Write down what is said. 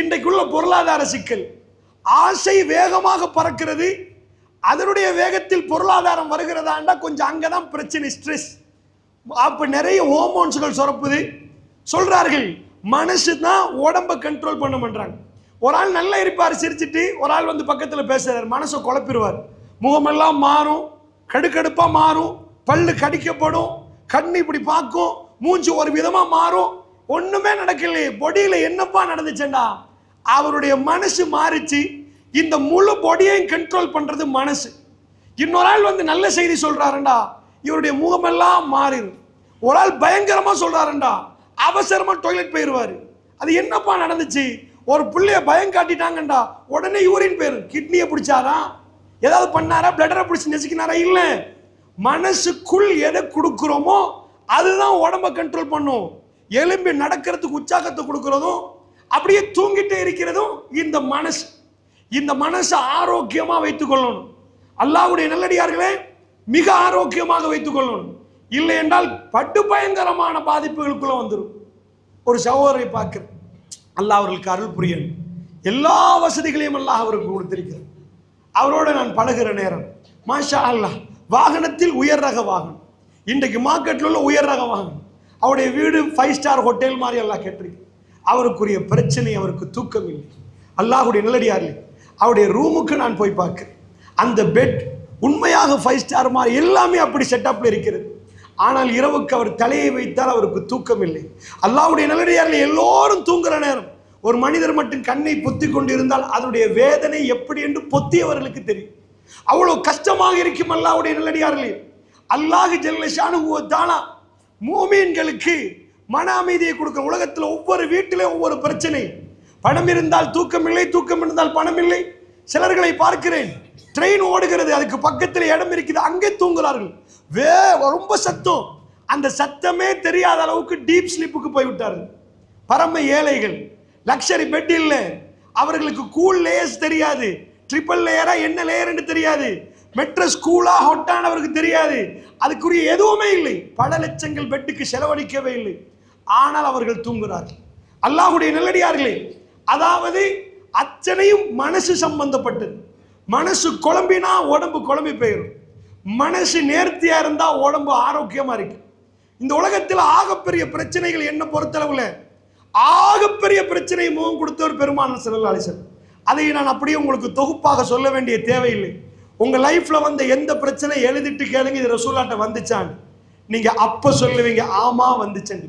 இன்றைக்குள்ள பொருளாதார சிக்கல். ஆசை வேகமாக பறக்கிறது. அதனுடைய வேகத்தில் பொருளாதாரம் வருகிறதாண்டா கொஞ்சம் அங்கே தான் பிரச்சனை ஸ்ட்ரெஸ் அப்போ நிறைய ஹோமோன்ஸ்கள் சுரப்புது. சொல்கிறார்கள் மனசு தான் உடம்ப கண்ட்ரோல் பண்ண பண்ணுறாங்க ஒரு ஆள் நல்லா இருப்பார் சிரிச்சிட்டு ஒரு ஆள் வந்து பக்கத்தில் பேசுகிறார் மனசை குழப்பிடுவார். முகமெல்லாம் மாறும் கடுக்கடுப்பாக மாறும் பல்லு கடிக்கப்படும் கண் இப்படி பார்க்கும் மூஞ்சி ஒரு விதமாக மாறும் ஒண்ணுமே நடக்கலையே. பொடியில என்னப்பா நடந்துச்சுண்டா அவருடைய மனசு மாறிச்சு. இந்த முழு பொடியையும் கண்ட்ரோல் பண்றது மனசு. இன்னொரு ஆள் வந்து நல்ல செய்தி சொல்றாருண்டா. இவருடைய முகமெல்லாம் மாறிடும் ஒரு ஆள் பயங்கரமா சொல்றாருண்டா. அவசரமா டாய்லெட் போயிடுவார் அது என்னப்பா நடந்துச்சு? ஒரு பிள்ளைய பயம் காட்டிட்டாங்கண்டா. உடனே யூரின் போயிரு கிட்னியை பிடிச்சாரா? ஏதாவது பண்ணாரா? பிளடரை பிடிச்சி நெசுக்கினாரா? இல்லை. மனசுக்குள் எதை கொடுக்குறோமோ அதுதான் உடம்ப கண்ட்ரோல் பண்ணும். எலும்பி நடக்கிறதுக்கு உற்சாகத்தை கொடுக்கறதும் அப்படியே தூங்கிட்டே இருக்கிறதும் இந்த மனசு. இந்த மனசை ஆரோக்கியமாக வைத்துக் கொள்ளணும். அல்லாஹ்வுடைய நல்லடியார்களே மிக ஆரோக்கியமாக வைத்துக் கொள்ளணும். இல்லை என்றால் பட்டு பயங்கரமான பாதிப்புகளுக்குள்ள வந்துடும் ஒரு சகோதரை பார்க்கிறேன். அல்லாஹ் அவர்களுக்கு அருள் புரியணும். எல்லா வசதிகளையும் அல்லாஹ் அவருக்கு கொடுத்திருக்கிறார். அவரோட நான் பழகிற நேரம். மாஷா அல்லாஹ் வாகனத்தில் உயர் ரக வாகனம். இன்றைக்கு மார்க்கெட்டில் உள்ள உயர் ரக வாகனம். அவருடைய வீடு ஃபைவ் ஸ்டார் ஹோட்டல் மாதிரி எல்லாம் கேட்டிருக்கு. அவருக்குரிய பிரச்சனை அவருக்கு தூக்கம் இல்லை. அல்லாஹுடைய நல்லடியார்களே அவருடைய ரூமுக்கு நான் போய் பார்க்குறேன். அந்த பெட் உண்மையாக ஃபைவ் ஸ்டார் மாதிரி எல்லாமே அப்படி செட்டப்பில் இருக்கிறது. ஆனால் இரவுக்கு அவர் தலையை வைத்தால் அவருக்கு தூக்கம் இல்லை. அல்லாஹ்வுடைய நல்லடியார்கள் எல்லோரும் தூங்குற நேரம். ஒரு மனிதர் மட்டும் கண்ணை பொத்தி கொண்டு இருந்தால் அதனுடைய வேதனை எப்படி என்று பொத்தியவர்களுக்கு தெரியும். அவ்வளோ கஷ்டமாக இருக்கும் அல்லாஹ்வுடைய நல்லடியார்களே அல்லாஹு ஜெல்லஷானு தானா மூமீன்களுக்கு மன அமைதியை கொடுக்கிற உலகத்தில் ஒவ்வொரு வீட்டிலும் ஒவ்வொரு பிரச்சனை. பணம் இருந்தால் தூக்கம் இல்லை தூக்கம் இருந்தால் பணம் இல்லை. சிலர்களை பார்க்கிறேன். ட்ரெயின் ஓடுகிறது அதுக்கு பக்கத்தில் இடம் இருக்குது அங்கே தூங்குகிறார்கள். வே ரொம்ப சத்தம். அந்த சத்தமே தெரியாத அளவுக்கு டீப் ஸ்லீப்புக்கு போய்விட்டார்கள். பரம ஏழைகள். லக்ஸரி பெட் இல்லை. அவர்களுக்கு கூல் லேயர்ஸ் தெரியாது. ட்ரிபிள் லேயரா என்ன லேயர்னு தெரியாது. மெட்ரஸ் ஸ்கூலா ஹொட்டான்னு அவருக்கு தெரியாது. அதுக்குரிய எதுவுமே இல்லை. பல லட்சங்கள் பெட்டுக்கு செலவழிக்கவே இல்லை. ஆனால் அவர்கள் தூங்குகிறார்கள். அல்லாஹ்வுடைய நல்லடியார்களே அதாவது அத்தனையும் மனசு சம்பந்தப்பட்டது. மனசு குழம்பினா உடம்பு குழம்பி போயிடும் மனசு நேர்த்தியா இருந்தா உடம்பு ஆரோக்கியமா இருக்கு. இந்த உலகத்தில் ஆகப்பெரிய பிரச்சனைகள் என்ன பொறுத்தளவுல? ஆகப்பெரிய பிரச்சனை முகம் கொடுத்தவர் பெருமான செல்லலாளிசன் அதை நான் அப்படியே உங்களுக்கு தொகுப்பாக சொல்ல வேண்டிய தேவையில்லை. உங்க லைஃப்ல வந்த எந்த பிரச்சனை எழுதிட்டு கேளுங்க இது ரசூலாட்ட வந்துச்சான்னு. நீங்க அப்ப சொல்லுவீங்க ஆமா வந்துச்சேன்